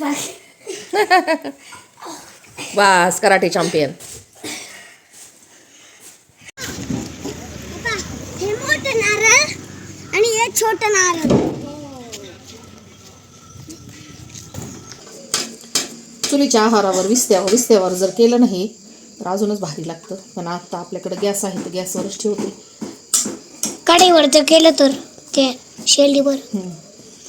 बास karate champion हे मोठं नारळ आणि हे छोटं नारळ. चुलीच्या आहारावर विस्त्यावर विस्त्यावर जर केलं नाही तर अजूनच भारी लागतं. पण आता आपल्याकडे गॅस आहे तर गॅसवरच ठेवते. कढईवर जर केलं तर ते शेलीवर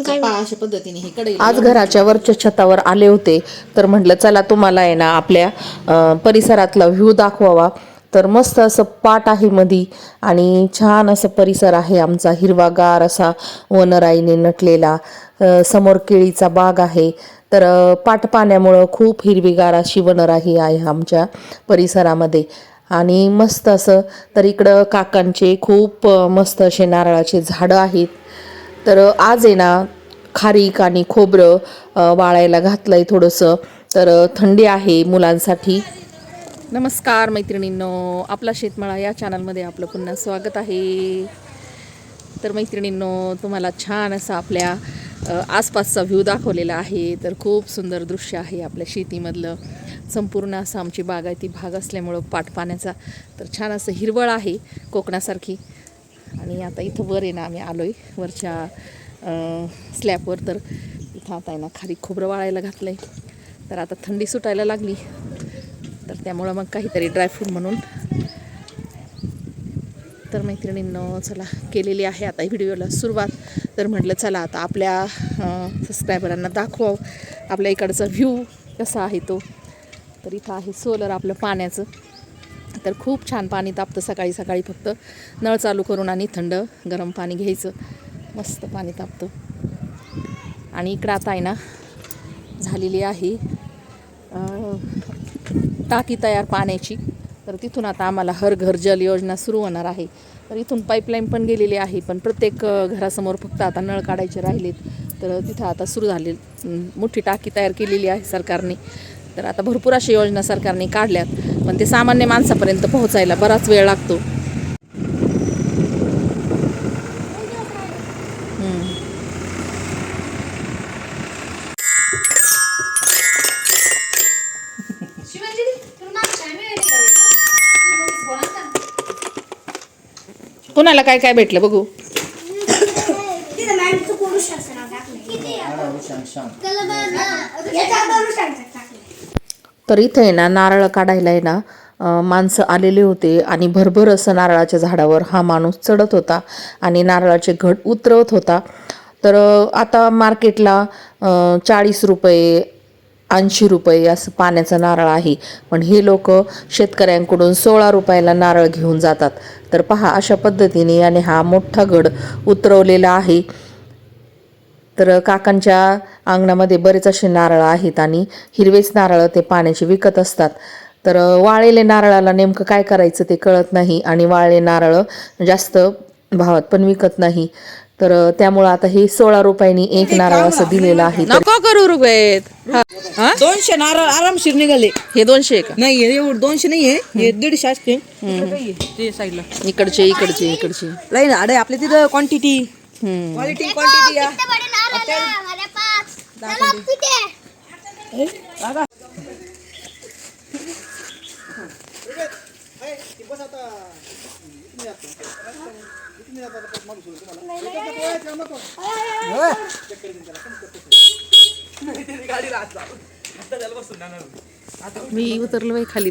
अशा पद्धतीने हे आज घराच्या वरच्या छतावर आले होते तर म्हटलं चला तुम्हाला आहे ना आपल्या अं, परिसरातला व्ह्यू दाखवावा. तर मस्त असं पाट आहे मधी आणि छान असं परिसर आहे आमचा हिरवागार असा वनराईने नटलेला अं, समोर केळीचा बाग आहे. तर अं, पाट पाण्यामुळं खूप हिरवीगार अशी वनराई आहे आमच्या परिसरामध्ये. आणि मस्त असं तर इकडं काकांचे खूप अं, मस्त असे नारळाचे झाडं आहेत. तर आज आहे ना खारीक आणि खोबरं वाळायला घातलं आहे थोडंसं. तर थंडी आहे मुलांसाठी. नमस्कार मैत्रिणींनो आपला शेतमाळा या चॅनलमध्ये आपलं पुन्हा स्वागत आहे. तर मैत्रिणींनो तुम्हाला छान असा आपल्या आसपासचा व्ह्यू दाखवलेला आहे. तर खूप सुंदर दृश्य आहे आपल्या शेतीमधलं. संपूर्ण असं आमची बागायती भाग असल्यामुळं पाट पाण्याचा तर छान असं हिरवळ आहे कोकणासारखी. आणि आता इथं वर आहे ना आम्ही आलो आहे वरच्या स्लॅबवर तर इथं आता आहे ना खाली खोबरं वाळायला घातलं आहे तर आता थंडी सुटायला लागली. तर त्यामुळं मग काहीतरी ड्रायफ्रूट म्हणून. तर मैत्रिणींनं चला केलेली आहे आता व्हिडिओला सुरुवात. तर म्हटलं चला आता आपल्या सबस्क्रायबरांना दाखवावं. आपल्या इकडचा व्ह्यू कसा आहे तो. तर इथं आहे सोलर आपलं पाण्याचं. तर खूप छान पाणी तापतं सकाळी सकाळी फक्त. नळ चालू करून आणि थंड गरम पाणी घ्यायचं. मस्त पाणी तापतं. आणि इकडं आता आहे ना झालेली आहे टाकी तयार पाण्याची. तर तिथून आता आम्हाला हर घर जल योजना सुरू होणार आहे. तर इथून पाईपलाईन पण गेलेली आहे पण प्रत्येक घरासमोर फक्त आता नळ काढायचे राहिलेत. तर तिथं आता सुरू झाले मोठी टाकी तयार केलेली आहे सरकारने. तर आता भरपूर अशा योजना सरकारने काढल्यात पण ते सामान्य माणसापर्यंत पोहोचायला बराच वेळ लागतो. कोणाला काय काय भेटलं बघू? तर इथं आहे ना नारळ काढायला आहे ना माणसं आलेले होते आणि भरभर असं नारळाच्या झाडावर हा माणूस चढत होता आणि नारळाचे घट उतरवत होता. तर आता मार्केटला चाळीस रुपये ऐंशी रुपये असं पाण्याचं नारळ आहे. पण हे लोक शेतकऱ्यांकडून सोळा रुपयाला नारळ घेऊन जातात. तर पहा अशा पद्धतीने याने हा मोठा गड उतरवलेला आहे. तर काकांच्या अंगणामध्ये बरेच असे नारळ आहेत आणि हिरवेच नारळ ते पाण्याचे विकत असतात. तर वाळलेले नारळाला नेमकं काय करायचं ते कळत नाही आणि वाळले नारळ जास्त भावात पण विकत नाही. तर त्यामुळं आता हे सोळा रुपयांनी एक नारळ असं दिलेलं आहे. नको करू रुपयेत दोनशे नारळ आरामशीर निघाले. हे दोनशे का? नाही एवढं दोनशे नाहीये हे दीडशे असते ते साईडला इकडचे इकडचे इकडचे. लाईन आडे आपल्या तिथं क्वांटिटी. क्वालिटी क्वांटिटी मी उतरलो बाई खाली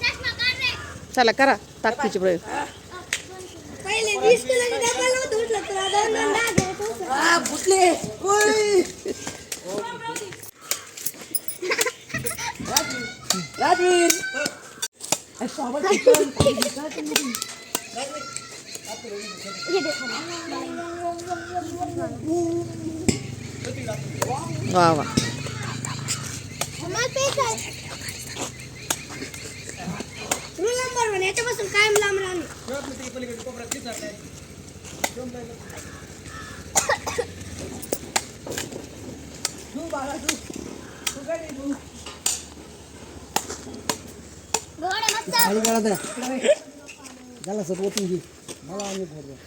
चला करा ताकदीचे प्रयोग. पहिले वीस किलोचा डबा नव्हता उचलत, तर आता दोन दहा किलोचा उचलतो. भुसले राजवीर वा वा मला पेच आहे. सांगा याच्यापासून कायम लांब राहणे.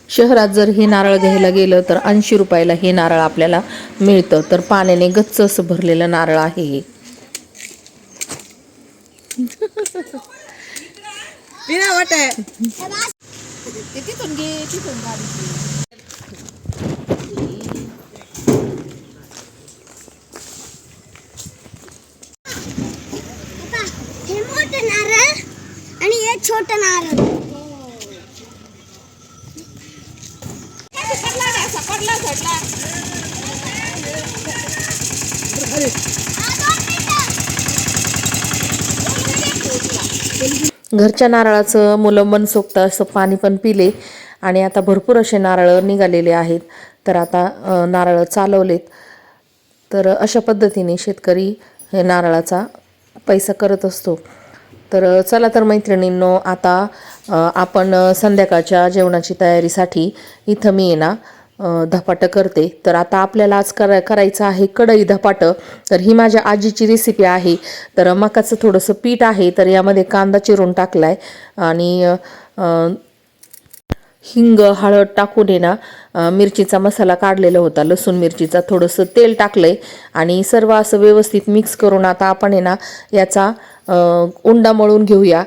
शहरात जर हे नारळ घ्यायला गेलं तर ऐंशी रुपयाला हे नारळ आपल्याला मिळतं. तर पाण्याने गच्च असं भरलेलं नारळ आहे हे. पिना वाट आहे हे मोठं नारळ आणि हे छोटं नारळ. घरच्या नारळाचं मुलं मनसोक्त असं पाणी पण पिले. आणि आता भरपूर असे नारळ निघालेले आहेत. तर आता नारळ चालवलेत. तर अशा पद्धतीने शेतकरी हे नारळाचा पैसा करत असतो. तर चला तर मैत्रिणींनो आता आपण संध्याकाळच्या जेवणाची तयारीसाठी इथं मी येणार. धपाटं करते. तर आता आपल्याला आज करा करायचं आहे कढई धपाटं. तर ही माझ्या आजीची रेसिपी आहे. तर मकाचं थोडंसं पीठ आहे तर यामध्ये कांदा चिरून टाकला आहे आणि हिंग हळद टाकून आहे ना मिरचीचा मसाला काढलेला होता. लसूण मिरचीचा थोडंसं तेल टाकलं आहे आणि सर्व असं व्यवस्थित मिक्स करून आता आपण आहे ना याचा उंडा मळून घेऊया.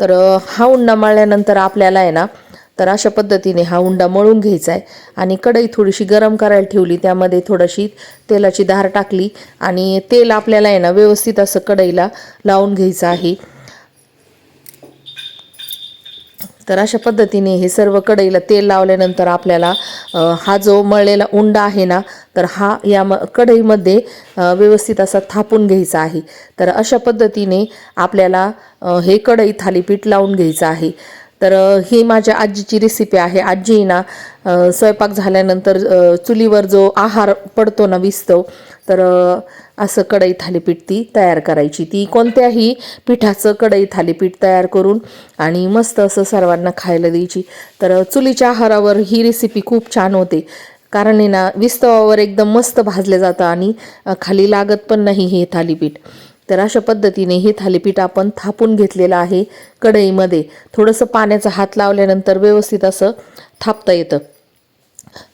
तर हा उंडा मळल्यानंतर आपल्याला आहे ना तर अशा पद्धतीने हा उंडा मळून घ्यायचा आहे आणि कढई थोडीशी गरम करायला ठेवली त्यामध्ये थोडीशी तेलाची धार टाकली आणि तेल आपल्याला आहे ना व्यवस्थित असं कढईला लावून घ्यायचं आहे. तर अशा पद्धतीने हे सर्व कढईला तेल लावल्यानंतर आपल्याला हा जो मळलेला उंडा आहे ना तर हा या म कढईमध्ये व्यवस्थित असा थापून घ्यायचा आहे. तर अशा पद्धतीने आपल्याला हे कढई थालीपीठ लावून घ्यायचं आहे. तर ही माझ्या आजीची रेसिपी आहे. आजी ना स्वयंपाक झाल्यानंतर चुलीवर जो आहार पडतो ना विस्तव तर असं कढई थालीपीठ ती तयार करायची. ती कोणत्याही पिठाचं कढई थालीपीठ तयार करून आणि मस्त असं सर्वांना खायला द्यायची. तर चुलीच्या आहारावर ही रेसिपी खूप छान होते. कारण आहे ना विस्तवावर एकदम मस्त भाजले जातं आणि खाली लागत पण नाही हे थालीपीठ. तर अशा पद्धतीने हे थालीपीठ आपण थापून घेतलेलं आहे कढईमध्ये. थोडंसं पाण्याचा हात लावल्यानंतर व्यवस्थित असं थापता येतं.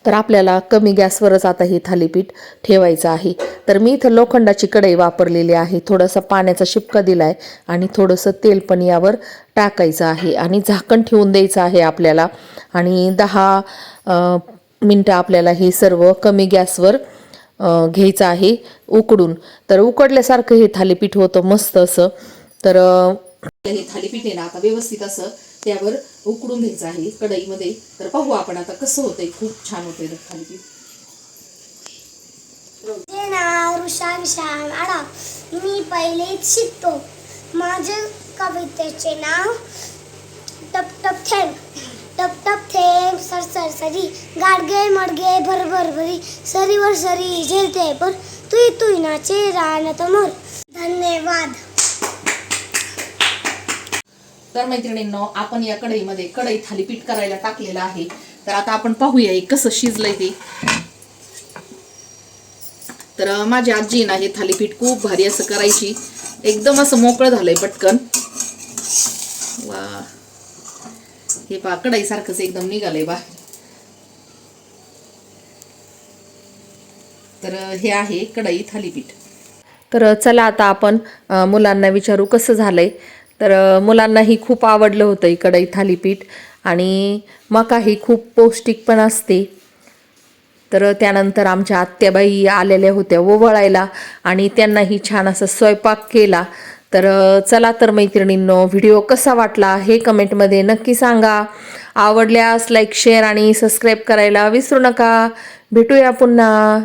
तर आपल्याला कमी गॅसवरच आता हे थालीपीठ ठेवायचं आहे. तर मी इथं लोखंडाची कढई वापरलेली आहे. थोडासा पाण्याचा शिपका दिला आहे आणि थोडंसं तेल पण यावर टाकायचं आहे आणि झाकण ठेवून द्यायचं आहे आपल्याला. आणि दहा मिनटं आपल्याला हे सर्व कमी गॅसवर घ्यायचं आहे उकडून. तर उकडल्यासारखं हे थालीपीठ होतं मस्त असं. तर हे थालीपीठ आहे ना आता व्यवस्थित असं त्यावर उकडून घ्यायचं आहे कढईमध्ये. तर पाहू आपण आता कसं होतंय खूप छान होतंय थालीपीठ. माझे नाव आडा मी पहिलेच शिकतो. माझे कवितेचे नाव टप टप थँक. टप टप थेंब sir sir sorry Gadge Madge भर भर भरी सरीवर सरी झेलते पर तुई तुई नाचे रान तमोर. धन्यवाद. तर मैत्रिणींनो आपण या कढईमध्ये कढई थालीपीठ करायला टाकलेलं आहे. तर आता आपण पाहूया हे कसं शिजलंय ते तर माझी आजी ना हे थालीपीठ खूप भारी असं करायची. एकदम असं मोकळं झालंय पटकन. वा. हे पा कढईसारखंच एकदम निघालंय बा. तर हे आहे कढई थालीपीठ. तर चला आता आपण मुलांना विचारू कसं झालंय. तर मुलांनाही खूप आवडलं होतं ही कढई थालीपीठ आणि मका ही खूप पौष्टिक पण असते. तर त्यानंतर आमच्या आत्याबाई आलेल्या होत्या ओवळायला आणि त्यांनाही छान असा स्वयंपाक केला. तर चला तर मैत्रिणींनो व्हिडिओ कसा वाटला हे कमेंटमध्ये नक्की सांगा. आवडल्यास लाईक शेअर आणि सबस्क्राईब करायला विसरू नका. भेटूया पुन्हा.